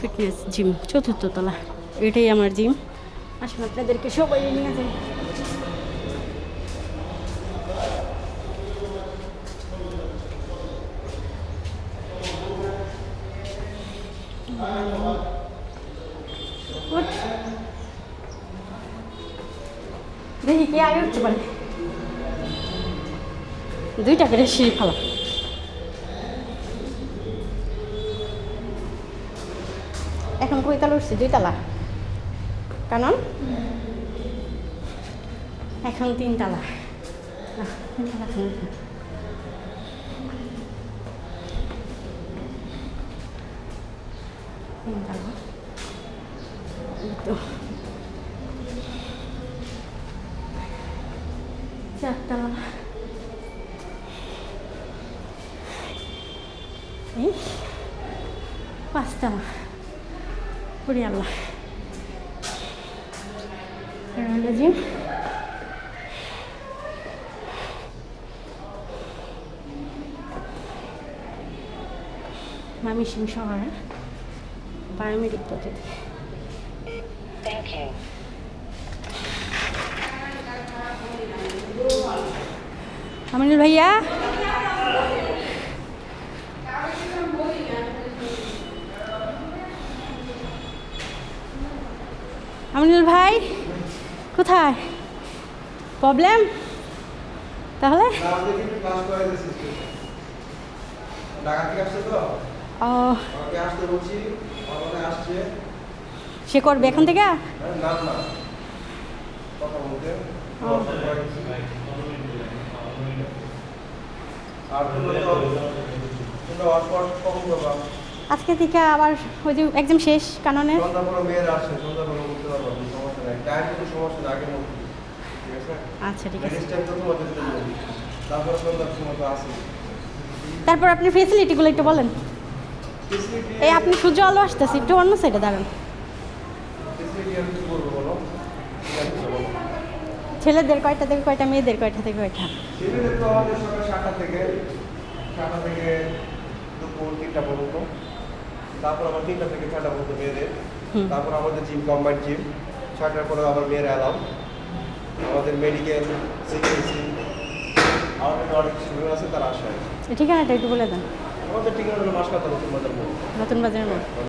Fitness gym. চতুর্থ তলা। এটাই আমার জিম। আসলে আপনাদেরকে সবাই নিয়ে যাই। দেখি কে আগে উঠতে পারে। দুইটা করে সিঁড়ি ফেলা এখন কই তালা উঠছি? দুই কারণ এখন তিন তালা। না, তিন তালা এখন উঠি। তালা। এই তো চারতলা এই পাঁচতলা ওরে আল্লাহ আর হলো যে মামি সিং শহর বায়োমেডিক পদ্ধতি। আমিনুল ভাইয়া? আমিনুল ভাই কোথায়? প্রবলেম তাহলে? সে করবে এখান থেকে। আর তোমরা তো তোমরা অস্পট কখন করবা? আজকে থেকে আবার ওই যে একদম শেষ কাননে। আচ্ছা ঠিক আছে। তারপরে আপনি ফেসিলিটিগুলো একটু বলেন। এই আপনি সূর্য আলো আসতেছে একটু অন্য সাইডে দাঁড়ান। ছেলেদের কয়টা থেকে কয়টা মেয়েদের কয়টা থেকে কয়টা? ছেলেদের তো আমাদের সকাল সাতটা থেকে সাতটা থেকে দুপুর তিনটা পর্যন্ত। তারপর আবার তিনটা থেকে ছটা পর্যন্ত মেয়েদের। তারপর আমাদের জিম কম্বাইন্ড জিম ছয়টার পরে আবার মেয়ের এলাম আমাদের মেডিকেল সিকিউরিটি আমাদের অনেক সুবিধা আছে তারা ঠিক ঠিকানাটা একটু বলে দেন। আমাদের ঠিকানা হলো মাসকাতা নতুন বাজার নতুন বাজার